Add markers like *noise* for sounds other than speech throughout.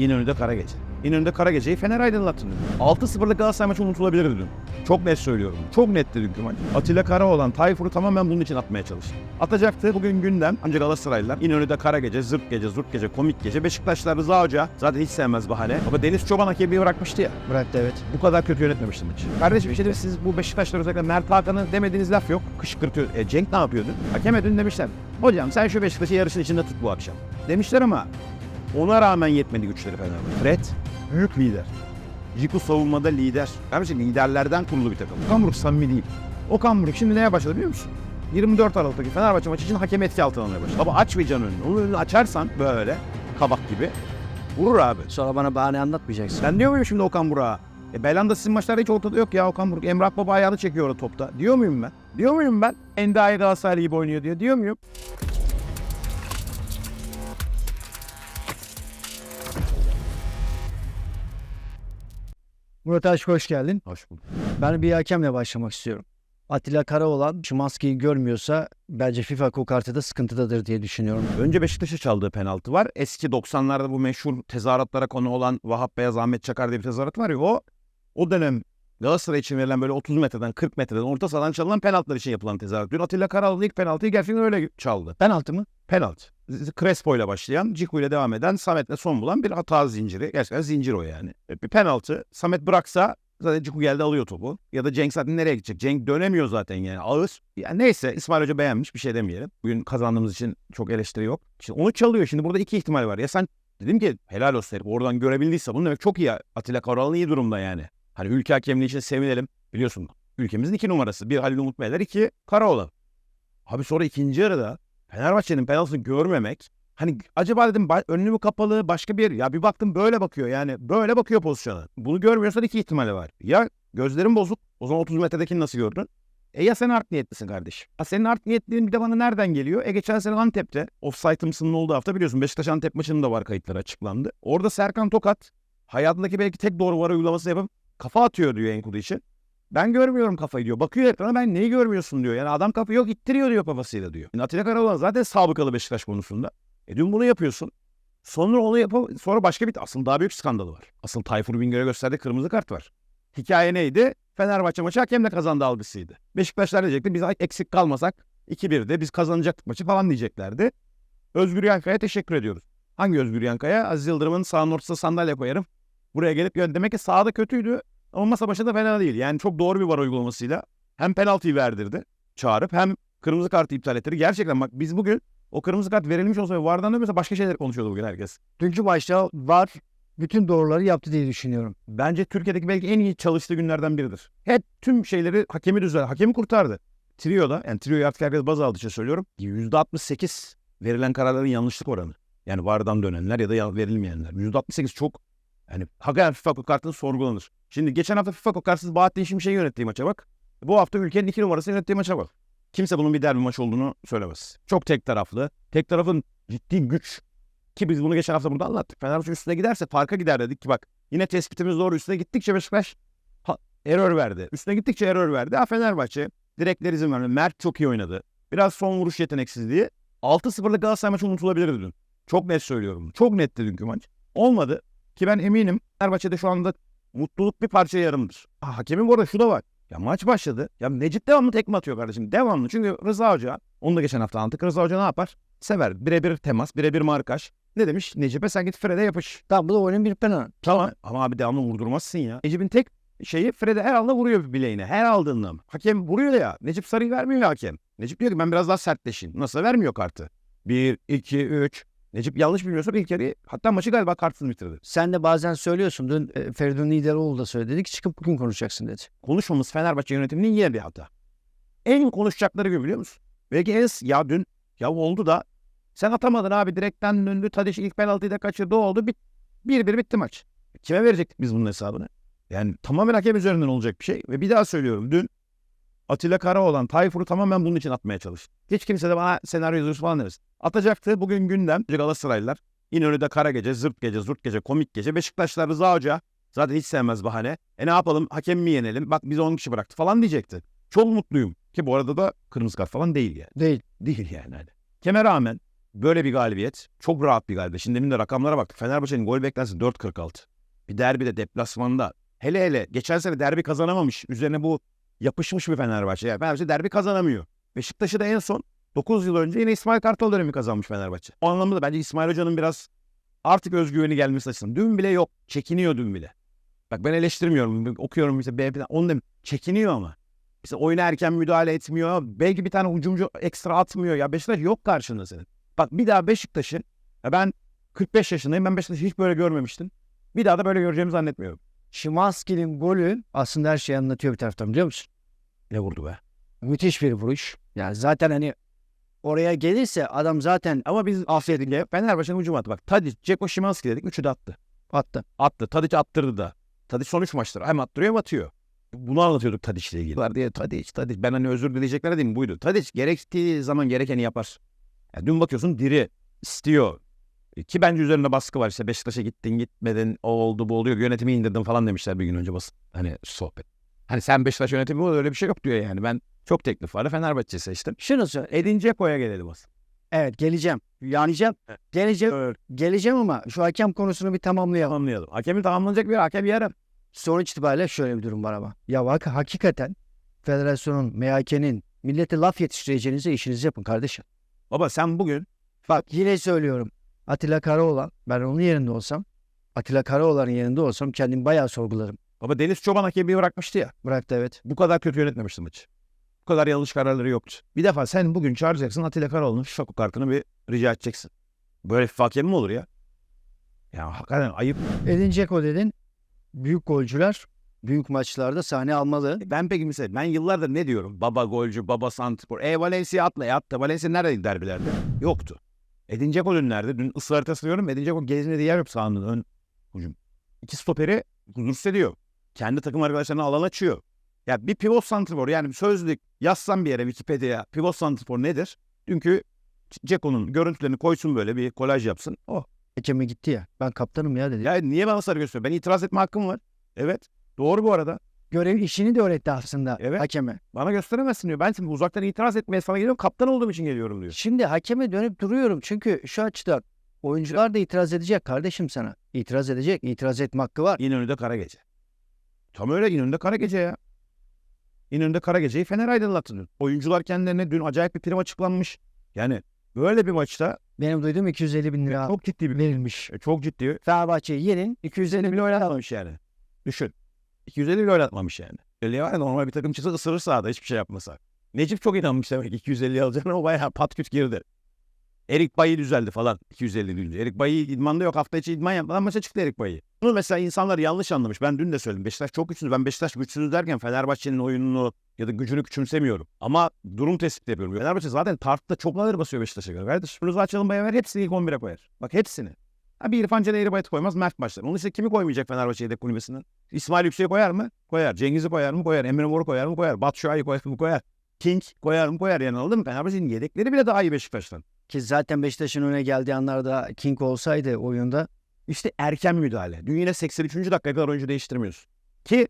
İnönü'de kara gece. İnönü'de kara geceyi Fener aydınlattı dün. 6-0'lık Galatasaray maçı unutulabilirdi dün. Çok net söylüyorum. Çok netti dünkü maç. Atilla Karaoğlan, Tayfur'u tamamen bunun için atmaya çalıştı. Atacaktı bugün gündem. Ancak Galatasaraylılar İnönü'de kara gece, zırt gece, zurt gece, komik gece. Beşiktaşlar Rıza Hoca zaten hiç sevmez bahane. Ama Deniz Çoban hakemliği bırakmıştı ya. Bıraktı evet. Bu kadar kötü yönetmemişti maçı. Kardeşim işte siz bu Beşiktaşlar özellikle Mert Hakan'ı demediğiniz laf yok. Kışkırtıyor. E, Cenk ne yapıyordu? Hakeme dün demişler. Hocam sen şu Beşiktaş'ı yarışın içinde tut bu akşam. Demişler ama ona rağmen yetmedi güçleri Fenerbahçe. Fred büyük lider. Ciku savunmada lider. Kardeşim liderlerden kurulu bir takım. Okan Buruk samimi değil. Okan Buruk şimdi neye başladı biliyor musun? 24 Aralık'taki Fenerbahçe maçı için hakem etki altına almaya başladı. Baba açmayacaksın önünü. Onun önünü açarsan böyle kabak gibi vurur abi. Sonra bana bahane anlatmayacaksın. Ben diyor muyum şimdi Okan Burak'a? E Belanda sizin maçlarda hiç ortada yok ya Okan Buruk. Emrah Baba ayağını çekiyor orada topta. Diyor muyum ben? Diyor muyum ben? Endaye Galatasaraylı gibi oynuyor diyor. Diyor muyum? Murat Aşk hoş geldin. Hoş bulduk. Ben bir hakemle başlamak istiyorum. Atilla Karaoğlan şu maskeyi görmüyorsa bence FIFA kokartıda sıkıntıdadır diye düşünüyorum. Önce Beşiktaş'a çaldığı penaltı var. Eski 90'larda bu meşhur tezahüratlara konu olan Vahap Beyaz Ahmet Çakar diye bir tezahürat var ya o o dönem Galatasaray için verilen böyle 30 metreden 40 metreden orta sahadan çalınan penaltılar için yapılan tezahürat. Dün Atilla Karaoğlan ilk penaltıyı gerçekten öyle çaldı. Penaltı mı? Penaltı. Crespo ile başlayan, Ciku ile devam eden, Samet'le son bulan bir hata zinciri. Gerçekten zincir o yani. E, Bir penaltı. Samet bıraksa zaten Ciku geldi alıyor topu. Ya da Cenk zaten nereye gidecek? Cenk dönemiyor zaten yani. Ağır. Yani neyse İsmail Hoca beğenmiş bir şey demeyelim. Bugün kazandığımız için çok eleştiri yok. Şimdi onu çalıyor. Şimdi burada iki ihtimal var. Ya sen dedim ki helal olsun herif oradan görebildiyse bunu demek çok iyi. Atilla Karaoğlan iyi durumda yani. Hani ülke hakemliği için sevinelim. Biliyorsun ülkemizin iki numarası. Bir Halil Umut Beyler, iki Karaoğlan. Abi sonra ikinci yarıda Fenerbahçe'nin penaltısını görmemek hani acaba dedim önlü mü kapalı başka bir ya bir baktım böyle bakıyor yani böyle bakıyor pozisyona. Bunu görmüyorsan iki ihtimali var. Ya gözlerin bozuk o zaman 30 metredekini nasıl gördün? E ya sen art niyetlisin kardeşim. Ha senin art niyetliğin bir de bana nereden geliyor? E geçen sene Antep'te offside'ımsının olduğu hafta biliyorsun Beşiktaş Antep maçının da var kayıtları açıklandı. Orada Serkan Tokat hayatındaki belki tek doğru var uygulaması yapıp kafa atıyor diyor Enkudu için. Ben görmüyorum kafayı diyor. Bakıyor ekrana ben neyi görmüyorsun diyor. Yani adam kafayı yok ittiriyor diyor kafasıyla diyor. Yani Atilla Karaoğlan zaten sabıkalı Beşiktaş konusunda. E dün bunu yapıyorsun. Sonra onu yapam sonra başka bir asıl daha büyük skandalı var. Asıl Tayfur Bingöl'e gösterdiği kırmızı kart var. Hikaye neydi? Fenerbahçe maçı hakemle kazandı algısıydı. Beşiktaşlar diyecekti biz eksik kalmasak 2-1'de biz kazanacaktık maçı falan diyeceklerdi. Özgür Yankaya teşekkür ediyoruz. Hangi Özgür Yankaya? Aziz Yıldırım'ın sağın ortasına sandalye koyarım. Buraya gelip. Demek ki sağda kötüydü ama masa başında fena değil. Yani çok doğru bir var uygulamasıyla hem penaltıyı verdirdi çağırıp hem kırmızı kartı iptal ettirdi. Gerçekten bak biz bugün o kırmızı kart verilmiş olsa ve vardan dönmese başka şeyler konuşuyordu bugün herkes. Dünkü maçta var bütün doğruları yaptı diye düşünüyorum. Bence Türkiye'deki belki en iyi çalıştığı günlerden biridir. Hep tüm şeyleri hakemi düzel, hakemi kurtardı. Trio'da, yani Trio'yu artık herkes baz aldığı için söylüyorum. %68 verilen kararların yanlışlık oranı. Yani vardan dönenler ya da verilmeyenler. %68 çok yani hakikaten FIFA kartını sorgulanır. Şimdi geçen hafta FIFA kartsız Bahattin Şimşek'in yönettiği maça bak. Bu hafta ülkenin iki numarası yönettiği maça bak. Kimse bunun bir derbi maç olduğunu söylemez. Çok tek taraflı. Tek tarafın ciddi güç. Ki biz bunu geçen hafta burada anlattık. Fenerbahçe üstüne giderse farka gider dedik ki bak yine tespitimiz doğru üstüne gittikçe Beşiktaş error verdi. Üstüne gittikçe error verdi. Ha Fenerbahçe direkler izin vermedi. Mert çok iyi oynadı. Biraz son vuruş yeteneksizliği. 6-0'lık Galatasaray maçı unutulabilirdi dün. Çok net söylüyorum. Çok netti dünkü maç. Olmadı. Ki ben eminim Fenerbahçe'de şu anda mutluluk bir parça yarımdır. Ha, hakemin bu arada şu da var. Ya maç başladı. Ya Necip devamlı tekme atıyor kardeşim. Devamlı. Çünkü Rıza Hoca, onu da geçen hafta anlattık. Rıza Hoca ne yapar? Sever. Birebir temas, birebir markaj. Ne demiş? Necip'e sen git Fred'e yapış. Tamam bu da oyunun bir penaltı. Tamam. Ama abi devamlı vurdurmazsın ya. Necip'in tek şeyi Fred'e her anda vuruyor bileğine. Her aldığında. Hakem vuruyor ya. Necip sarıyı vermiyor ya hakem. Necip diyor ki ben biraz daha sertleşeyim. Nasıl vermiyor kartı? 1, 2, 3. Necip yanlış bilmiyorsa ilk yarıyı hatta maçı galiba kartsız bitirdi. Sen de bazen söylüyorsun. Dün e, Feridun Lideroğlu da söyledi. Dedi ki çıkıp bugün konuşacaksın dedi. konuşmamız Fenerbahçe yönetiminin yine bir hata. En konuşacakları gibi biliyor musun? Belki en ya dün ya oldu da sen atamadın abi direkten döndü Tadiş ilk penaltıyı da kaçırdı oldu bit, bir bir bitti maç. Kime verecektik biz bunun hesabını? Yani tamamen hakem üzerinden olacak bir şey ve bir daha söylüyorum dün Atilla Karaoğlan Tayfur'u tamamen bunun için atmaya çalıştı. Hiç kimse de bana senaryo yazıyorsun falan demez. Atacaktı bugün gündem Galatasaraylılar İnönü'de kara gece, zırt gece, zurt gece, komik gece. Beşiktaşlar Rıza Hoca Zaten hiç sevmez bahane. E ne yapalım hakem mi yenelim? Bak bizi 10 kişi bıraktı falan diyecekti. Çok mutluyum. Ki bu arada da kırmızı kart falan değil yani. Değil. Değil yani hani. Kime rağmen böyle bir galibiyet. Çok rahat bir galibiyet. Şimdi demin de rakamlara bak. Fenerbahçe'nin gol beklentisi 4.46. Bir derbide deplasmanda. Hele hele geçen sene derbi kazanamamış. Üzerine bu yapışmış bir Fenerbahçe. Yani Fenerbahçe derbi kazanamıyor. Beşiktaş'ı da en son 9 yıl önce yine İsmail Kartal dönemi kazanmış Fenerbahçe. O anlamda da bence İsmail Hoca'nın biraz artık özgüveni gelmesi açısından. Dün bile yok. Çekiniyor dün bile. Bak ben eleştirmiyorum. Okuyorum işte BB'den. Onu da çekiniyor ama. İşte oyuna erken müdahale etmiyor. Belki bir tane hücumcu ekstra atmıyor. Ya Beşiktaş yok karşında senin. Bak bir daha Beşiktaş'ı ben 45 yaşındayım. Ben Beşiktaş'ı hiç böyle görmemiştim. Bir daha da böyle göreceğimi zannetmiyorum. Şimanski'nin golü aslında her şeyi anlatıyor bir taraftan biliyor musun? Ne vurdu be? Müthiş bir vuruş. Yani zaten hani oraya gelirse adam zaten Ama biz Afiyet'e Fenerbahçe'nin hücum attı. Bak Tadic, Ceko, Şimanski dedik. Üçü de attı. attı. Attı. Tadic attırdı da. Tadic son üç maçtır. Hem attırıyor hem atıyor. Bunu anlatıyorduk Tadic'le ilgili. Var diye Tadic, Tadic. Ben hani özür dileyecekler değil mi? Buydu. Tadic gerektiği zaman gerekeni yapar. Ya dün bakıyorsun diri, istiyor. E, Ki bence üzerinde baskı var. İşte Beşiktaş'a gittin gitmedin o oldu bu oluyor. Yönetimi indirdim falan demişler bir gün önce basın. Hani sohbet. Hani sen Beşiktaş yönetimi ol öyle bir şey yok diyor yani. Ben çok teklif vardı Fenerbahçe'yi seçtim. Şunu söyle. Edin Dzeko'ya gelelim asıl. Evet geleceğim. Geleceğim. Geleceğim. Geleceğim ama şu hakem konusunu bir tamamlayalım. Tamamlayalım. Hakemin tamamlanacak bir hakem yarın. Sonuç itibariyle şöyle bir durum var ama. Ya bak hakikaten federasyonun, MHK'nin millete laf yetiştireceğinize işinizi yapın kardeşim. Baba sen bugün Bak yine söylüyorum. Atilla Karaoğlan ben onun yerinde olsam Atilla Karaoğlan'ın yerinde olsam kendimi bayağı sorgularım. baba Deniz Çoban hakemi bırakmıştı ya. Bıraktı evet. Bu kadar kötü yönetmemişti maçı. Bu kadar yanlış kararları yoktu. Bir defa sen bugün çağıracaksın Atilla Karaoğlu'nun FIFA kartını bir rica edeceksin. Böyle FIFA hakemi mi olur ya? Ya hakikaten ayıp. Edin Dzeko dedin. Büyük golcüler büyük maçlarda sahne almalı. Ben peki mesela ben yıllardır ne diyorum? Baba golcü, baba santrfor. E Valencia atla ya attı. Valencia neredeydi derbilerde? Yoktu. Edin Dzeko dün nerede? Dün ısı haritası diyorum. Edin Dzeko gezmediği yer yok sahanın ön hücum. İki stoperi huzursuz ediyor. Kendi takım arkadaşlarına alan açıyor. Ya bir pivot santrfor yani sözlük yazsam bir yere Wikipedia'ya pivot santrfor nedir? Dünkü Ceko'nun görüntülerini koysun böyle bir kolaj yapsın. Oh. Hakeme gitti ya. Ben kaptanım ya dedi. Ya niye bana sarı gösteriyor? Ben itiraz etme hakkım var. Evet. Doğru bu arada. Görev işini de öğretti aslında Evet. hakeme. Bana gösteremezsin diyor. Ben şimdi uzaktan itiraz etmeye sana geliyorum. Kaptan olduğum için geliyorum diyor. Şimdi hakeme dönüp duruyorum çünkü şu açıdan oyuncular da itiraz edecek kardeşim sana. İtiraz edecek. İtiraz etme hakkı var. İnönü'de kara gece. Tam öyle İnönü'de kara gece ya. İnönü'de kara geceyi Fener aydınlattı. Oyuncular kendilerine dün acayip bir prim açıklanmış. Yani böyle bir maçta Benim duyduğum 250 bin lira çok ciddi bir verilmiş. e, çok ciddi Fenerbahçe'yi yenin 250 bin lira oynatmamış yani. Düşün. 250 bile oynatmamış yani. Öyle normal bir takım çıksa ısırır sahada hiçbir şey yapmasa. Necip çok inanmış demek ki 250 alacağına o bayağı patküt girdi. Erik Bayi düzeldi falan 250 deyince. Erik Bayi idmanda yok hafta içi idman yapmadan maça çıktı Erik Bayi. Bunu mesela insanlar yanlış anlamış. Ben dün de söyledim. Beşiktaş çok güçsüz. Ben Beşiktaş güçsüz derken Fenerbahçe'nin oyununu ya da gücünü küçümsemiyorum. Ama durum tespiti yapıyorum. Fenerbahçe zaten tartıda çok ağır basıyor Beşiktaş'a göre. Kardeş Rıza Çalınbay'a ver hepsini ilk 11'e koyar. Bak hepsini. Ha bir İrfan Can Eğribayat'ı koymaz Mert başlar. Onun işte kimi koymayacak Fenerbahçe yedek kulübesinden? İsmail Yüksek'i koyar mı? Koyar. Cengiz'i koyar mı? Koyar. Emre Mor'u koyar mı? Koyar. Batu Şua'yı koyar mı? Koyar. King koyar mı? Koyar. Yani anladın mı? Fenerbahçe'nin yedekleri bile daha iyi Beşiktaş'tan. Ki zaten Beşiktaş'ın öne geldiği anlarda King olsaydı oyunda İşte erken müdahale. Dün yine 83. dakikaya kadar oyuncu değiştirmiyorsun. Ki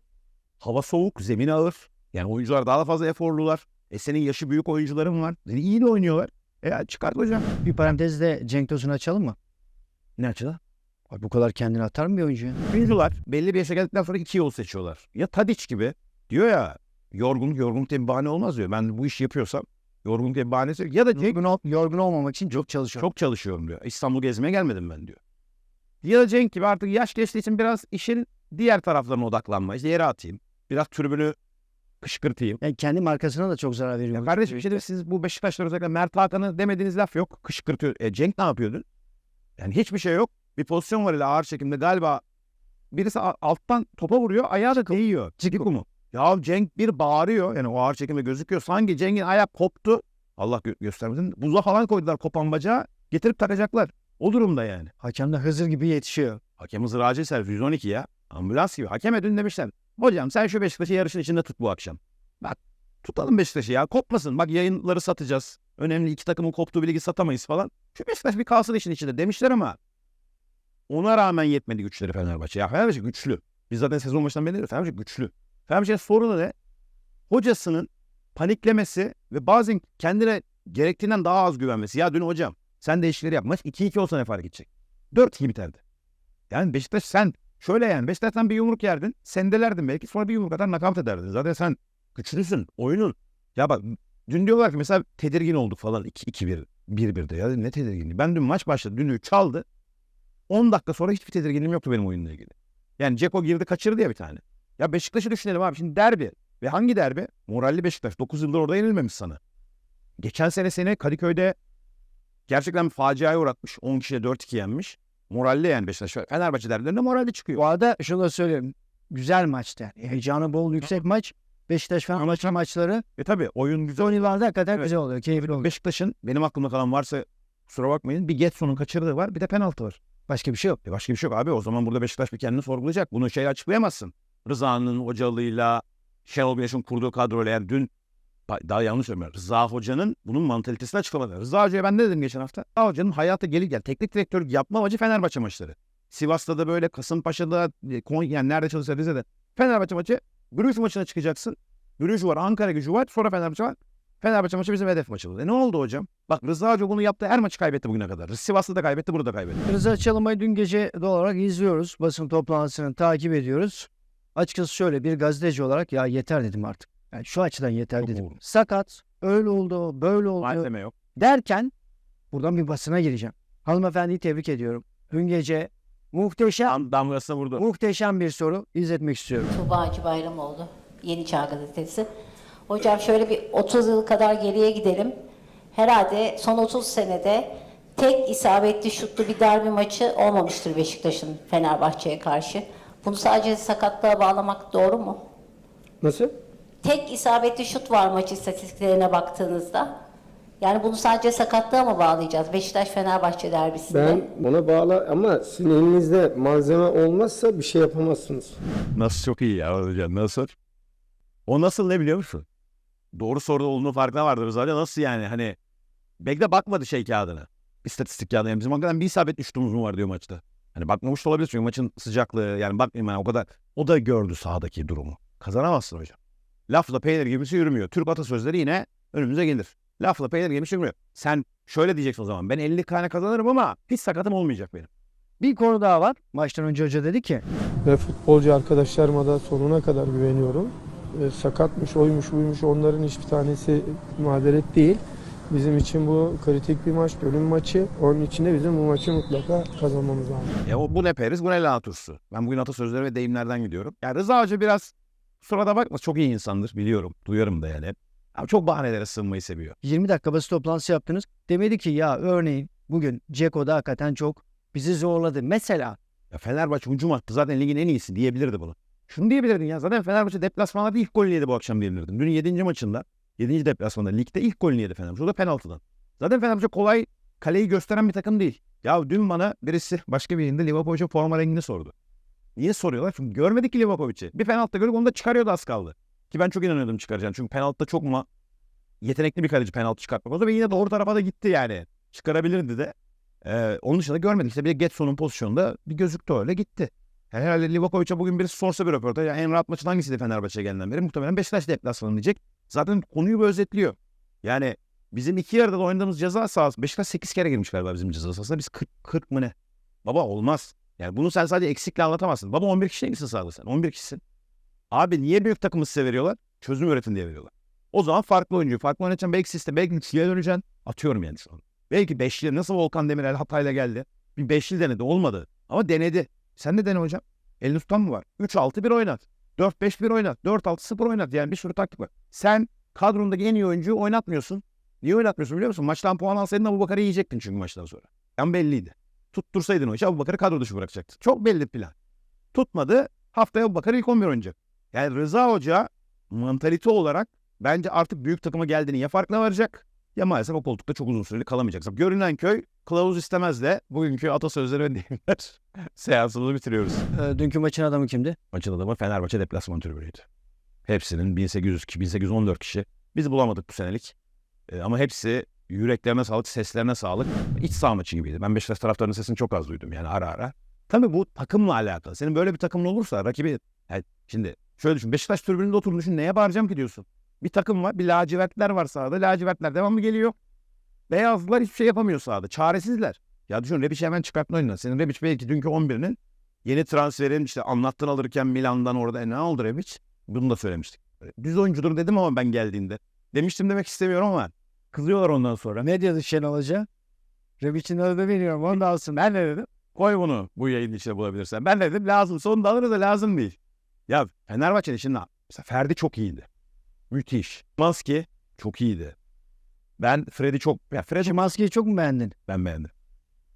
hava soğuk, zemin ağır. Yani oyuncular daha da fazla eforlular. E senin yaşı büyük oyuncuların var. Yani iyi de oynuyorlar. E ya çıkart hocam. bir parantezde Cenk Tosun'u açalım mı? Ne açıdan? Abi bu kadar kendini atar mı bir oyuncu ya? Oyuncular belli bir yaşa geldikten sonra iki yol seçiyorlar. Ya Tadiç gibi diyor ya yorgunluk yorgunluk diye bir bahane olmaz diyor. Ben bu işi yapıyorsam yorgunluk diye bir bahanesi yok. Ya da Cenk Yorgun, ol- yorgun olmamak için çok çalışıyor. çok çalışıyorum diyor. İstanbul gezmeye gelmedim ben diyor. Ya da Cenk gibi artık yaş geçtiği için biraz işin diğer taraflarına odaklanma. İşte yere atayım. Biraz tribünü kışkırtayım. Yani kendi markasına da çok zarar veriyor. Ya kardeşim de siz bu Beşiktaşlar özellikle Mert Hakan'ı demediğiniz laf yok. Kışkırtıyor. E Cenk ne yapıyordu? Yani hiçbir şey yok. Bir pozisyon var ile ağır çekimde galiba birisi alttan topa vuruyor. Ayağı da değiyor. Ciku mu? Ya Cenk bir bağırıyor. Yani o ağır çekimde gözüküyor. Sanki Cenk'in ayağı koptu. Allah gö- göstermesin. Buza falan koydular kopan bacağı. Getirip takacaklar. O durumda yani. Hakem de Hızır gibi yetişiyor. Hakem Hızır Acil Servis 112 ya. Ambulans gibi. Hakeme dün demişler. Hocam sen şu Beşiktaş'ı yarışın içinde tut bu akşam. Bak tutalım Beşiktaş'ı ya. Kopmasın. Bak yayınları satacağız. Önemli iki takımın koptuğu bilgi satamayız falan. Şu Beşiktaş bir kalsın işin içinde demişler ama ona rağmen yetmedi güçleri Fenerbahçe. Ya Fenerbahçe güçlü. Biz zaten sezon başından beri. Fenerbahçe güçlü. Fenerbahçe'nin sorunu ne? Hocasının paniklemesi ve bazen kendine gerektiğinden daha az güvenmesi. Ya dün hocam Sen değişikleri yap. Maç 2-2 olsa ne fark edecek? 4-2 biterdi. Yani Beşiktaş sen şöyle yani Beşiktaş'tan bir yumruk yerdin. Sendelerdin belki sonra bir yumruk atar nakavt ederdin. Zaten sen güçlüsün. Oyunun. Ya bak dün diyorlar ki mesela tedirgin olduk falan 2-1. 1-1'de ya ne tedirginliği. Ben dün maç başladı. Dünü çaldı. 10 dakika sonra hiçbir tedirginliğim yoktu benim oyunla ilgili. Yani Ceko girdi kaçırdı ya bir tane. Ya Beşiktaş'ı düşünelim abi. Şimdi derbi. Ve hangi derbi? Moralli Beşiktaş. 9 yıldır orada yenilmemiş sana. Geçen sene seni Kadıköy'de gerçekten bir faciaya uğratmış. 10 kişiye 4-2 yenmiş. Moralli yani Beşiktaş. Fenerbahçe derbilerinde moralli çıkıyor. Bu arada şunu da söyleyeyim. Güzel maçtı. Heyecanı bol yüksek maç. Beşiktaş Fenerbahçe maçları E tabi oyun güzel. son yıllarda hakikaten Evet. güzel oluyor. Keyifli oluyor. Beşiktaş'ın benim aklımda kalan varsa kusura bakmayın bir Getson'un kaçırdığı var bir de penaltı var. Başka bir şey yok. E başka bir şey yok abi. O zaman burada Beşiktaş bir kendini sorgulayacak. Bunu şey açıklayamazsın. Rıza'nın hocalığıyla Şenol Güneş'in kurduğu kadroyla yani dün Ba- daha yanlış söylüyorum. Rıza Hoca'nın bunun mantalitesini açıklamadı. Rıza Hoca'ya ben ne dedim geçen hafta? Rıza Hoca'nın hayata gelip yani teknik direktörlük yapma amacı Fenerbahçe maçları. Sivas'ta da böyle, Kasımpaşa'da, e, Konya yani nerede çalışsa Rize'de. Fenerbahçe maçı, Brüj maçına çıkacaksın. Brüj var, Ankara gücü var, sonra Fenerbahçe var. Fenerbahçe maçı bizim hedef maçımız. E ne oldu hocam? Bak Rıza Hoca bunu yaptı. Her maçı kaybetti bugüne kadar. Sivas'ta da kaybetti, burada da kaybetti. Rıza Çalınbay'ı dün gece doğal olarak izliyoruz. Basın toplantısını takip ediyoruz. Açıkçası şöyle bir gazeteci olarak ya yeter dedim artık. Yani şu açıdan yeter Çok dedim. oldu. Sakat, öyle oldu, böyle oldu Malzeme yok. derken buradan bir basına gireceğim. Hanımefendiyi tebrik ediyorum. Dün gece muhteşem, damgasına vurdu. muhteşem bir soru izletmek istiyorum. Tuğba Hacı Bayramoğlu, Yeni Çağ Gazetesi. Hocam şöyle bir 30 yıl kadar geriye gidelim. Herhalde son 30 senede tek isabetli şutlu bir derbi maçı olmamıştır Beşiktaş'ın Fenerbahçe'ye karşı. Bunu sadece sakatlığa bağlamak doğru mu? Nasıl? Tek isabetli şut var maç istatistiklerine baktığınızda. Yani bunu sadece sakatlığa mı bağlayacağız Beşiktaş Fenerbahçe derbisinde? Ben ona bağlı ama sizin elinizde malzeme olmazsa bir şey yapamazsınız. Nasıl çok iyi ya hocam nasıl? O nasıl ne biliyor musun? Doğru soruda olduğunu farkına vardır Rıza Hoca. Nasıl yani hani belki de bakmadı şey kağıdına. İstatistik kağıdına. Yani bizim hakikaten bir isabetli şutumuz mu var diyor maçta. Hani bakmamış da olabilir çünkü maçın sıcaklığı yani bakmayayım yani o kadar. O da gördü sahadaki durumu. Kazanamazsın hocam. Lafla peynir gemisi yürümüyor. Türk atasözleri yine önümüze gelir. Lafla peynir gemisi yürümüyor. Sen şöyle diyeceksin o zaman. Ben 50 tane kazanırım ama hiç sakatım olmayacak benim. Bir konu daha var. Maçtan önce hoca dedi ki Ve futbolcu arkadaşlarıma da sonuna kadar güveniyorum. E, sakatmış, oymuş, buymuş onların hiçbir tanesi mazeret değil. Bizim için bu kritik bir maç, bölüm maçı. Onun için de bizim bu maçı mutlaka kazanmamız lazım. Ya o, bu ne periz bu ne lahana turşusu. Ben bugün atasözleri ve deyimlerden gidiyorum. Ya Rıza Hoca biraz surada bakma çok iyi insandır biliyorum. Duyarım da yani. Ama çok bahanelere sığınmayı seviyor. 20 dakika basın toplantısı yaptınız. Demedi ki ya örneğin bugün Ceko'da hakikaten çok bizi zorladı. Mesela Ya Fenerbahçe hücum attı zaten ligin en iyisi diyebilirdi bunu. Şunu diyebilirdin ya zaten Fenerbahçe deplasmanlarda ilk golünü yedi bu akşam diyebilirdin. Dün 7. maçında 7. deplasmanda ligde ilk golünü yedi Fenerbahçe. O da penaltıdan. Zaten Fenerbahçe kolay kaleyi gösteren bir takım değil. Ya dün bana birisi başka bir yerinde Livakovic'in forma rengini sordu. Niye soruyorlar? Çünkü görmedik ki Livakovic'i. Bir penaltı görüp onu da çıkarıyordu az kaldı. Ki ben çok inanıyordum çıkaracağını. Çünkü penaltıda çok mu yetenekli bir kaleci penaltı çıkartmak oldu ve yine doğru tarafa da gitti yani. Çıkarabilirdi de. Ee, onun dışında görmedik. İşte bir de Getson'un pozisyonunda bir gözüktü öyle gitti. Yani herhalde Livakovic'e bugün birisi sorsa bir röportaj. Ya en rahat maçın hangisiydi Fenerbahçe'ye gelenden beri? Muhtemelen Beşiktaş deplasmanı diyecek. Zaten konuyu bir özetliyor. Yani bizim iki yarıda da oynadığımız ceza sahası. Beşiktaş 8 kere girmiş galiba bizim ceza sahasına. Biz 40, 40 mı ne? Baba olmaz. Yani bunu sen sadece eksikle anlatamazsın. Baba 11 kişi misin sahada sen? 11 kişisin. Abi niye büyük takımı size veriyorlar? Çözüm üretin diye veriyorlar. O zaman farklı oyuncu, farklı oynatacaksın. Belki sistem, belki üçlüye döneceksin. Atıyorum yani şu an. Belki beşli. Nasıl Volkan Demirel hatayla geldi. Bir beşli denedi. Olmadı. Ama denedi. Sen de dene hocam. Elini tutan mı var? 3-6-1 oynat. 4-5-1 oynat. 4-6-0 oynat. Yani bir sürü taktik var. Sen kadrondaki en iyi oyuncuyu oynatmıyorsun. Niye oynatmıyorsun biliyor musun? Maçtan puan alsaydın Abu Bakar'ı yiyecektin çünkü maçtan sonra. Yani belliydi. Tuttursaydın o işi Abu Bakar'ı kadro dışı bırakacaktın. Çok belli plan. Tutmadı. Haftaya Abu Bakar ilk 11 oynayacak. Yani Rıza Hoca mantalite olarak bence artık büyük takıma geldiğini ya farkına varacak ya maalesef o koltukta çok uzun süreli kalamayacak. Görünen köy kılavuz istemez de bugünkü atasözleri ve deyimler *laughs* seansımızı bitiriyoruz. e, dünkü maçın adamı kimdi? Maçın adamı Fenerbahçe deplasman tribünüydü. Hepsinin 1800 1814 kişi. Biz bulamadık bu senelik. Ee, ama hepsi yüreklerine sağlık, seslerine sağlık. İç saha maçı gibiydi. Ben Beşiktaş taraftarının sesini çok az duydum yani ara ara. Tabii bu takımla alakalı. Senin böyle bir takımın olursa rakibi... Yani şimdi şöyle düşün. Beşiktaş tribününde oturduğunu düşün. Neye bağıracağım ki diyorsun? Bir takım var. Bir lacivertler var sahada. Lacivertler devamlı geliyor. Beyazlılar hiçbir şey yapamıyor sahada. Çaresizler. Ya düşün Rebic'i hemen çıkarttın oyundan. Senin Rebic belki dünkü 11'inin yeni transferin işte anlattın alırken Milan'dan orada e, ne oldu Rebic? Bunu da söylemiştik. Düz oyuncudur dedim ama ben geldiğinde. Demiştim demek istemiyorum ama kızıyorlar ondan sonra. Ne diyordu Şenol Hoca? Rebic'in adını veriyorum onu da alsın. Ben ne dedim? Koy bunu bu yayının içine bulabilirsen. Ben de dedim lazım. Sonunda alırız da lazım değil. Ya Fenerbahçe'nin şimdi mesela Ferdi çok iyiydi. Müthiş. Maski çok iyiydi. Ben Fred'i çok... Ya Fred'i Şimanski'yi çok mu beğendin? ben beğendim.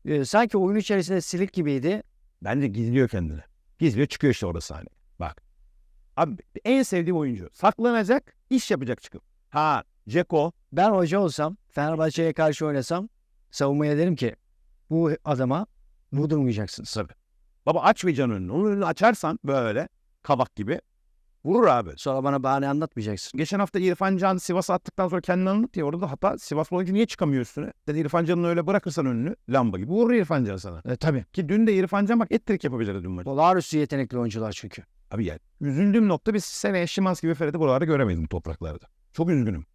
Ee, sanki oyun içerisinde silik gibiydi. Bence gizliyor kendini. Gizliyor çıkıyor işte orada sahne. Bak. Abi en sevdiğim oyuncu. Saklanacak, iş yapacak çıkıp. Ha, Ceko. Ben hoca olsam, Fenerbahçe'ye karşı oynasam savunmaya derim ki bu adama vurdurmayacaksınız. Tabii. Baba açmayacaksın önünü. Onun önünü açarsan böyle kabak gibi vurur abi. Sonra bana bahane anlatmayacaksın. Geçen hafta İrfan Can Sivas'a attıktan sonra kendini anlattı ya. Orada da hata Sivaslı oyuncu niye çıkamıyor üstüne? Dedi İrfan Can'ın öyle bırakırsan önünü lamba gibi vurur İrfan Can sana. E, tabii. Ki dün de İrfan Can bak ettirik yapabildi dün maçı. Olağanüstü yetenekli oyuncular çünkü. Abi yani üzüldüğüm nokta biz seneye Şimans gibi Ferhat'ı buralarda göremeyiz bu topraklarda. Çok üzgünüm.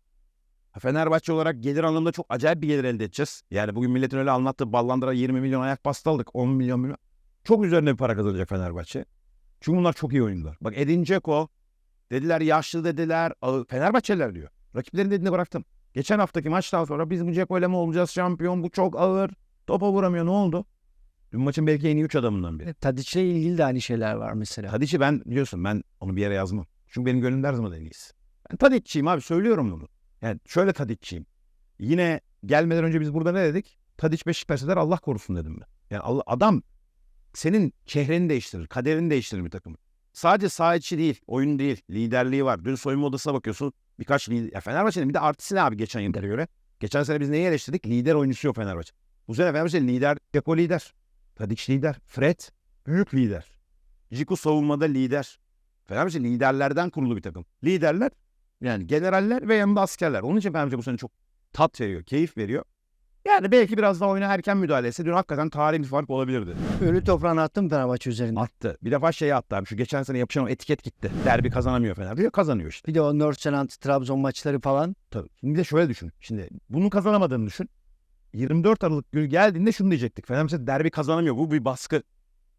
Fenerbahçe olarak gelir anlamında çok acayip bir gelir elde edeceğiz. Yani bugün milletin öyle anlattığı ballandıra 20 milyon ayak pasta aldık. 10 milyon milyon. Çok üzerine bir para kazanacak Fenerbahçe. Çünkü bunlar çok iyi oyuncular. Bak Edin Dzeko dediler yaşlı dediler. Fenerbahçeliler diyor. Rakiplerin dediğini bıraktım. Geçen haftaki maçtan sonra biz bu Dzeko ile mi olacağız şampiyon? Bu çok ağır. Topa vuramıyor. Ne oldu? Dün maçın belki en iyi 3 adamından biri. E, Tadic'le ilgili de aynı şeyler var mesela. Tadiç'i ben biliyorsun ben onu bir yere yazmam. Çünkü benim gönlümde her zaman en iyisi. Ben Tadiç'çiyim abi söylüyorum bunu. Yani şöyle Tadiç'çiyim. Yine gelmeden önce biz burada ne dedik? Tadiç Beşiktaş'a der Allah korusun dedim ben. Yani Allah, adam senin çehreni değiştirir, kaderini değiştirir bir takımı. Sadece saha içi değil, oyun değil, liderliği var. Dün soyunma odasına bakıyorsun birkaç lider. Ya Fenerbahçe'nin bir de artısı ne abi geçen yıllara göre? Geçen sene biz neyi eleştirdik? Lider oyuncusu yok Fenerbahçe. Bu sene Fenerbahçe lider, Depo lider. Tadiç lider, Fred büyük lider. Jiku savunmada lider. Fenerbahçe liderlerden kurulu bir takım. Liderler yani generaller ve yanında askerler. Onun için Fenerbahçe bu sene çok tat veriyor, keyif veriyor. Yani belki biraz daha oyuna erken müdahale etse dün hakikaten tarihi bir fark olabilirdi. Ölü toprağını attım Fenerbahçe üzerinde. Attı. Bir defa şeyi attı abi. Şu geçen sene yapışan o etiket gitti. Derbi kazanamıyor Fenerbahçe. Kazanıyor işte. Bir de o Nordsjælland, Trabzon maçları falan. Tabii. Şimdi bir de şöyle düşün. Şimdi bunu kazanamadığını düşün. 24 Aralık günü geldiğinde şunu diyecektik. Fenerbahçe derbi kazanamıyor. Bu bir baskı.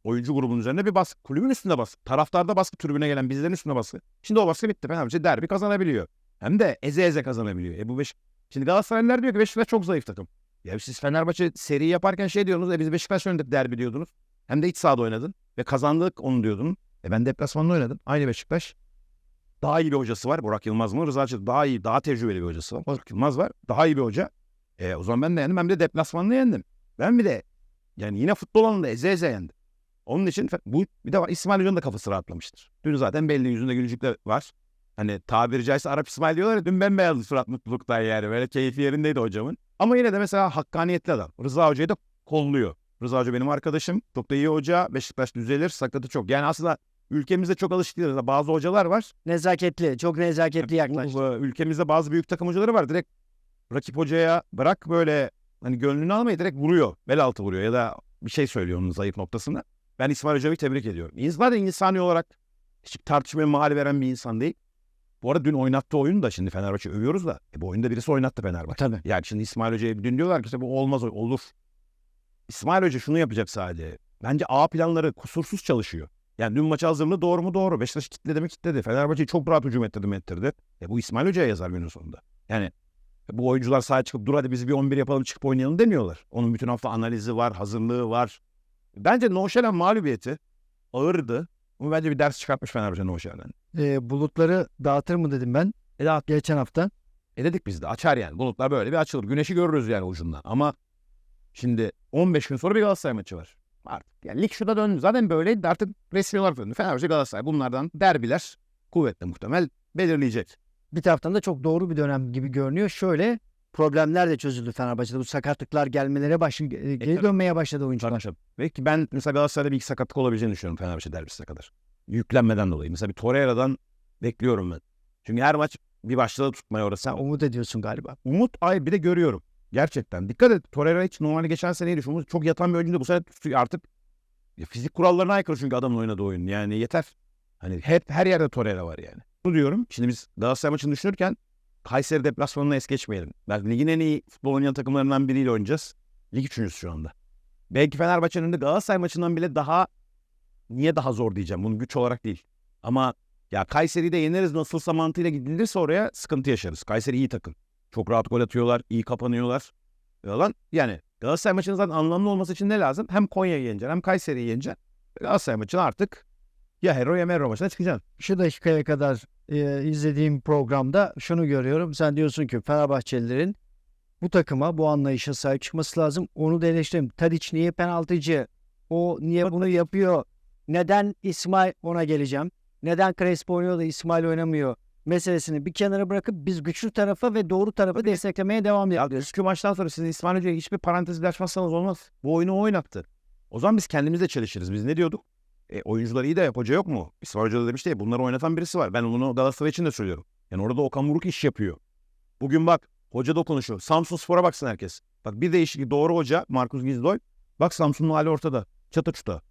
Oyuncu grubunun üzerinde bir baskı. Kulübün üstünde baskı. Taraftarda baskı. Tribüne gelen bizlerin üstünde baskı. Şimdi o baskı bitti. Fenerbahçe derbi kazanabiliyor. Hem de eze eze kazanabiliyor. E bu beş... Şimdi Galatasaraylılar diyor ki Beşiktaş çok zayıf takım. Ya siz Fenerbahçe seri yaparken şey diyorsunuz. E biz Beşiktaş oynadık derbi diyordunuz. Hem de iç sahada oynadın. Ve kazandık onu diyordun. E ben deplasmanda oynadım. Aynı Beşiktaş. Daha iyi bir hocası var. Burak Yılmaz mı? Rıza Çelik daha iyi, daha tecrübeli bir hocası var. Burak Yılmaz var. Daha iyi bir hoca. E, o zaman ben de yendim. Bir de deplasmanda yendim. Ben bir de yani yine futbol alanında eze eze yendim. Onun için bu bir de var, İsmail Hoca'nın da kafası rahatlamıştır. Dün zaten belli yüzünde gülücükler var. Hani tabiri caizse Arap İsmail diyorlar ya dün bembeyazdı surat mutluluktan yani. Böyle keyfi yerindeydi hocamın. Ama yine de mesela hakkaniyetli adam. Rıza Hoca'yı da kolluyor. Rıza Hoca benim arkadaşım. Çok da iyi hoca. Beşiktaş düzelir. Sakatı çok. Yani aslında ülkemizde çok alışık değiliz. Bazı hocalar var. Nezaketli, çok nezaketli yaklaştı. Ülkemizde bazı büyük takım hocaları var. Direkt rakip hocaya bırak böyle hani gönlünü almayı direkt vuruyor. Bel altı vuruyor ya da bir şey söylüyor onun zayıf noktasında. Ben İsmail Hoca'yı tebrik ediyorum. İsmail insani olarak hiç tartışmaya mal veren bir insan değil. Bu arada dün oynattığı oyunu da şimdi Fenerbahçe övüyoruz da e, bu oyunda birisi oynattı Fenerbahçe. Tabii. Yani şimdi İsmail Hoca'ya dün diyorlar ki işte bu olmaz olur. İsmail Hoca şunu yapacak sadece. Bence A planları kusursuz çalışıyor. Yani dün maç hazırlığı doğru mu doğru. Beşiktaş kitledi mi kitledi. Fenerbahçe'yi çok rahat hücum ettirdi mi ettirdi. E bu İsmail Hoca'ya yazar günün sonunda. Yani bu oyuncular sahaya çıkıp dur hadi biz bir 11 yapalım çıkıp oynayalım demiyorlar. Onun bütün hafta analizi var, hazırlığı var. Bence Noşelen mağlubiyeti ağırdı. Ama bence bir ders çıkartmış Fenerbahçe Noşelen'den. Ee, bulutları dağıtır mı dedim ben. E dağıt. Geçen hafta. E dedik biz de açar yani. Bulutlar böyle bir açılır. Güneşi görürüz yani ucundan. Ama şimdi 15 gün sonra bir Galatasaray maçı var. Artık yani lig şurada döndü. Zaten böyleydi artık resmi olarak döndü. Fenerbahçe Galatasaray bunlardan derbiler kuvvetle muhtemel belirleyecek. Bir taraftan da çok doğru bir dönem gibi görünüyor. Şöyle problemler de çözüldü Fenerbahçe'de. Bu sakatlıklar gelmelere başladı. Geri tabii. dönmeye başladı oyuncular. Ve ki ben mesela Galatasaray'da bir iki sakatlık olabileceğini düşünüyorum Fenerbahçe derbisine kadar. Yüklenmeden dolayı. Mesela bir Torreira'dan bekliyorum ben. Çünkü her maç bir başladı tutmaya orası. Sen umut ediyorsun galiba. Umut ay bir de görüyorum. Gerçekten. Dikkat et. Torreira hiç normalde geçen seneydi. Şu çok yatan bir oyuncu bu sene artık. Ya fizik kurallarına aykırı çünkü adamın oynadığı oyun. Yani yeter. Hani hep her yerde Torreira var yani. Bunu diyorum. Şimdi biz Galatasaray maçını düşünürken Kayseri deplasmanını es geçmeyelim. Bak ligin en iyi futbol oynayan takımlarından biriyle oynayacağız. Lig üçüncüsü şu anda. Belki Fenerbahçe'nin önünde Galatasaray maçından bile daha niye daha zor diyeceğim. Bunun güç olarak değil. Ama ya Kayseri'yi de yeneriz nasılsa mantığıyla gidilirse oraya sıkıntı yaşarız. Kayseri iyi takım. Çok rahat gol atıyorlar, iyi kapanıyorlar. Yalan. Yani Galatasaray maçının zaten anlamlı olması için ne lazım? Hem Konya'yı yeneceksin hem Kayseri'yi yeneceksin. Galatasaray maçına artık ya Hero ya Merro maçına çıkacaksın. Şu dakikaya kadar e, izlediğim programda şunu görüyorum. Sen diyorsun ki Fenerbahçelilerin bu takıma, bu anlayışa sahip çıkması lazım. Onu da eleştirelim. Tadic niye penaltıcı? O niye bunu yapıyor? Neden İsmail ona geleceğim? Neden Crespo oynuyor da İsmail oynamıyor? Meselesini bir kenara bırakıp biz güçlü tarafa ve doğru tarafı desteklemeye devam ediyoruz. dünkü maçtan sonra siz İsmail Hoca'ya hiçbir parantez açmazsanız olmaz. Bu oyunu oynattı. O zaman biz kendimizle çalışırız. Biz ne diyorduk? E, oyuncular iyi de hoca yok mu? İsmail Hoca da demişti ya bunları oynatan birisi var. Ben bunu Galatasaray için de söylüyorum. Yani orada Okan Buruk iş yapıyor. Bugün bak hoca da konuşuyor. Samsun Spor'a baksın herkes. Bak bir değişiklik doğru hoca Markus Gizdoy. Bak Samsun'un hali ortada. Çata çuta.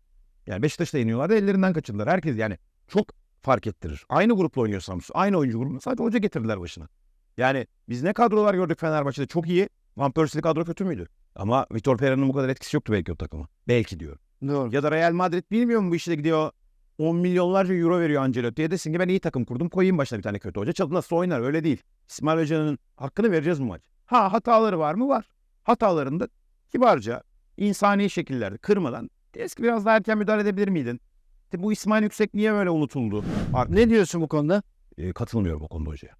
Yani Beşiktaş'ta yeniyorlar da ellerinden kaçırdılar. Herkes yani çok fark ettirir. Aynı grupla oynuyor Samsun. Aynı oyuncu grubuna. Sadece hoca getirdiler başına. Yani biz ne kadrolar gördük Fenerbahçe'de çok iyi. Van Persie'li kadro kötü müydü? Ama Vitor Pereira'nın bu kadar etkisi yoktu belki o takıma. Belki diyorum. Doğru. Ya da Real Madrid bilmiyor mu bu işte gidiyor 10 milyonlarca euro veriyor Ancelotti'ye desin ki ben iyi takım kurdum koyayım başına bir tane kötü hoca. Çalı nasıl oynar öyle değil. İsmail Hoca'nın hakkını vereceğiz bu maç. Ha hataları var mı? Var. Hatalarında kibarca insani şekillerde kırmadan eski biraz daha erken müdahale edebilir miydin? İşte bu İsmail Yüksek niye böyle unutuldu? Ar- Ne diyorsun bu konuda? Ee, katılmıyorum o konuda hocaya.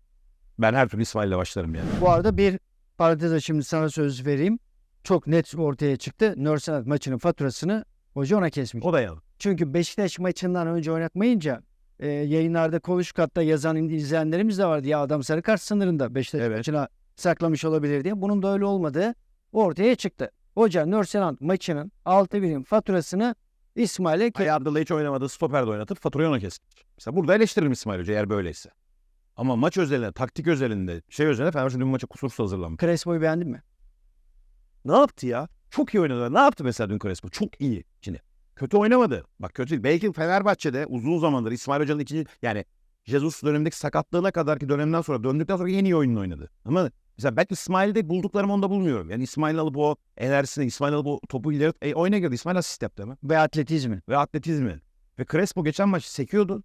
Ben her türlü İsmail'le başlarım yani. Bu arada bir parantez açayım sana söz vereyim. Çok net ortaya çıktı. Nörsenat maçının faturasını hoca ona kesmiş. O da yalan. Çünkü Beşiktaş maçından önce oynatmayınca e, yayınlarda konuş katta yazan izleyenlerimiz de vardı. Ya adam sarı kart sınırında Beşiktaş Evet. maçına saklamış olabilir diye. Bunun da öyle olmadığı ortaya çıktı. Hoca Nörsenat maçının 6 birim faturasını İsmail'e ke- Ayardı'la hiç oynamadığı stoper de oynatıp faturayı ona kesmiş. Mesela burada eleştiririm İsmail Hoca eğer böyleyse. Ama maç özelinde, taktik özelinde, şey özelinde Fenerbahçe dün maça kusursuz hazırlanmış. Crespo'yu beğendin mi? Ne yaptı ya? Çok iyi oynadı. Ne yaptı mesela dün Crespo? Çok iyi. Kötü oynamadı. Bak kötü değil. Belki Fenerbahçe'de uzun zamandır İsmail Hoca'nın ikinci yani Jesus dönemindeki sakatlığına kadarki dönemden sonra döndükten sonra en iyi oyununu oynadı. Ama mesela ben İsmail'de bulduklarımı onda bulmuyorum. Yani İsmail alıp o enerjisini, İsmail alıp o topu ileri e, oyuna girdi. İsmail asist yaptı hemen. Ve atletizmi. Ve atletizmi. Ve Crespo geçen maç sekiyordu.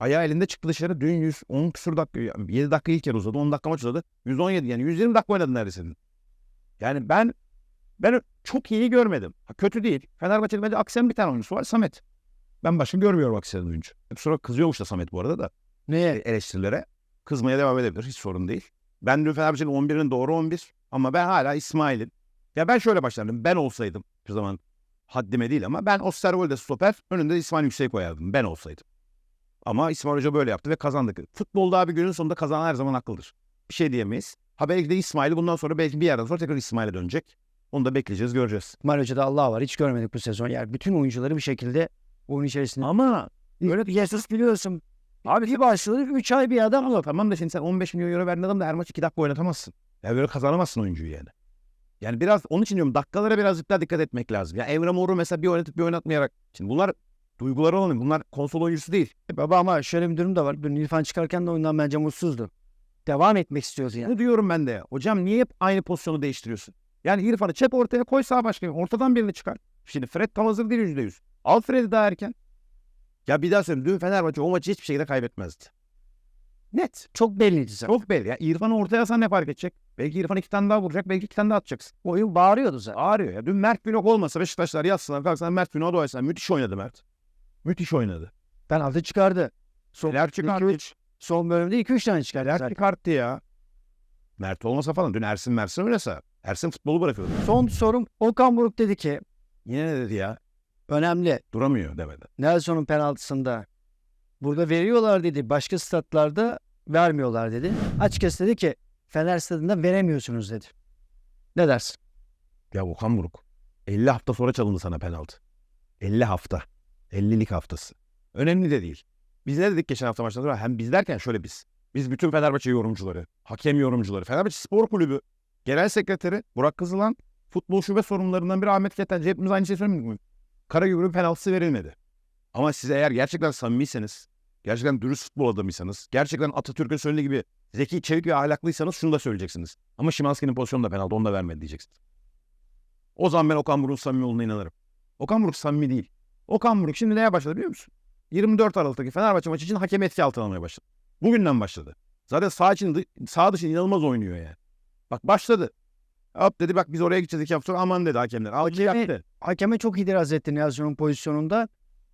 Ayağı elinde çıktı dışarı. Dün 110 küsur dakika, 7 dakika ilk yarı uzadı. 10 dakika maç uzadı. 117 yani 120 dakika oynadı neredeyse. Yani ben ben çok iyi görmedim. Ha, kötü değil. Fenerbahçe'de bence aksayan bir tane oyuncusu var. Samet. Ben başka görmüyorum aksayan oyuncu. Sonra kızıyormuş da Samet bu arada da Neye? eleştirilere. Kızmaya devam edebilir. Hiç sorun değil. Ben dün Fenerbahçe'nin 11'inin doğru 11 ama ben hala İsmail'in. Ya ben şöyle başlardım. Ben olsaydım bir zaman haddime değil ama ben Osterwold'e stoper önünde İsmail Yüksek koyardım. Ben olsaydım. Ama İsmail Hoca böyle yaptı ve kazandık. Futbolda abi günün sonunda kazanan her zaman haklıdır. Bir şey diyemeyiz. Ha belki de İsmail'i bundan sonra belki bir yerden sonra tekrar İsmail'e dönecek. Onu da bekleyeceğiz göreceğiz. Hoca'da Allah var. Hiç görmedik bu sezon. Yani bütün oyuncuları bir şekilde oyun içerisinde. Ama Öyle Jesus biliyorsun. Abi bir başladı 3 ay bir adam ama tamam da şimdi sen 15 milyon euro verdiğin adam da her maç 2 dakika oynatamazsın. Ya böyle kazanamazsın oyuncuyu yani. Yani biraz onun için diyorum dakikalara birazcık daha dikkat etmek lazım. Ya Emre Mor'u mesela bir oynatıp bir oynatmayarak. Şimdi bunlar duyguları olan bunlar konsol oyuncusu değil. E Baba ama şöyle bir durum da var. Dün İrfan çıkarken de oyundan bence mutsuzdu. Devam etmek istiyordu yani. Bunu diyorum ben de. Hocam niye hep aynı pozisyonu değiştiriyorsun? Yani İrfan'ı çek ortaya koy sağ başka. Ortadan birini çıkar. Şimdi Fred tam hazır değil %100. Al Fred'i daha erken. Ya bir daha söyleyeyim. Dün Fenerbahçe o maçı hiçbir şekilde kaybetmezdi. Net. Çok belliydi zaten. Çok belli. Ya İrfan'ı ortaya alsan ne fark edecek? Belki İrfan iki tane daha vuracak. Belki iki tane daha atacaksın. Oyun bağırıyordu zaten. Ağrıyor ya. Dün Mert Günok olmasa Beşiktaşlar yatsınlar kalksalar Mert Günok'a etsinler. Müthiş oynadı Mert. Müthiş oynadı. Penaltı çıkardı. Son, Neler çıkarttı? son bölümde 2-3 tane çıkardı. Zaten. çıkarttı ya. Mert olmasa falan. Dün Ersin Mersin oynasa. Ersin futbolu bırakıyordu. Son sorum Okan Buruk dedi ki Yine ne dedi ya? önemli Duramıyor demedi. Nelson'un penaltısında burada veriyorlar dedi. Başka statlarda vermiyorlar dedi. Açıkçası dedi ki Fener stadında veremiyorsunuz dedi. Ne dersin? Ya Okan Buruk. 50 hafta sonra çalındı sana penaltı. 50 hafta. 50'lik haftası. Önemli de değil. Biz ne dedik geçen hafta maçtan sonra? Hem biz derken şöyle biz. Biz bütün Fenerbahçe yorumcuları, hakem yorumcuları, Fenerbahçe Spor Kulübü Genel Sekreteri Burak Kızılan, futbol şube sorumlularından biri Ahmet Ketenci. Hepimiz aynı şeyi söylemedik mi? Karagümrük'ün penaltısı verilmedi. Ama siz eğer gerçekten samimiyseniz, gerçekten dürüst futbol adamıysanız, gerçekten Atatürk'ün söylediği gibi zeki, çevik ve ahlaklıysanız şunu da söyleyeceksiniz. Ama Şimanski'nin pozisyonu da penaltı onu da vermedi diyeceksiniz. O zaman ben Okan Buruk'un samimi olduğuna inanırım. Okan Buruk samimi değil. Okan Buruk şimdi neye başladı biliyor musun? 24 Aralık'taki Fenerbahçe maçı için hakem etki altına almaya başladı. Bugünden başladı. Zaten sağ, için, sağ dışı inanılmaz oynuyor yani. Bak başladı. Hop dedi bak biz oraya gideceğiz iki hafta sonra aman dedi hakemler. Al Hakemi- yaptı. Hakeme çok itiraz etti Niyazi'nin pozisyonunda.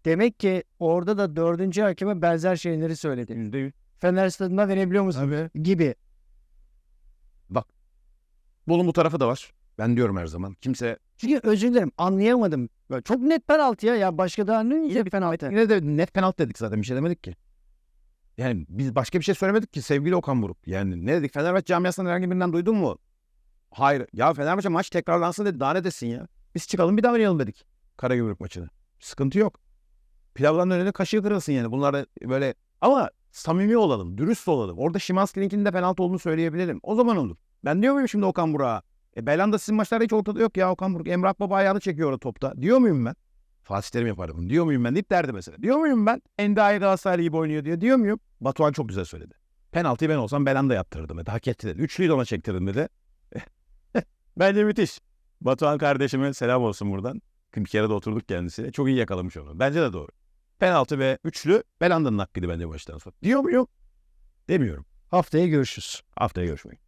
Demek ki orada da dördüncü hakeme benzer şeyleri söyledi. Yüz. Fener stadına verebiliyor musun? Gibi. Bunun bu tarafı da var. Ben diyorum her zaman. Kimse Çünkü özür dilerim anlayamadım. Böyle çok net penaltı ya. Ya başka daha ne penaltı? Yine de net penaltı dedik zaten bir şey demedik ki. Yani biz başka bir şey söylemedik ki sevgili Okan Buruk. Yani ne dedik Fenerbahçe camiasından herhangi birinden duydun mu? Hayır. Ya Fenerbahçe maç tekrarlansın dedi. Daha ne desin ya? Biz çıkalım bir daha oynayalım dedik. Karagümrük maçını. Sıkıntı yok. Pilavların önüne kaşığı kırılsın yani. Bunlar böyle ama samimi olalım, dürüst olalım. Orada Şimanski'ninkinin de penaltı olduğunu söyleyebilirim. O zaman olur. Ben diyor muyum şimdi Okan Buruk'a? E Belanda sizin maçlarda hiç ortada yok ya Okan Buruk. Emrah Baba ayağını çekiyor orada topta. Diyor muyum ben? Fatih Terim bunu. Diyor muyum ben deyip derdi mesela. Diyor muyum ben? Endayi Galatasaraylı gibi oynuyor diyor. Diyor muyum? Batuhan çok güzel söyledi. Penaltıyı ben olsam Belanda yaptırırdım dedi. Hak etti dedi. Üçlüyü de ona çektirdim dedi. *laughs* Bence müthiş. Batuhan kardeşime selam olsun buradan. De oturduk kendisiyle. Çok iyi yakalamış onu. Bence de doğru. Penaltı ve üçlü Belanda'nın hakkıydı bence baştan sonra. Diyor muyum? Demiyorum. Haftaya görüşürüz. Haftaya görüşmek.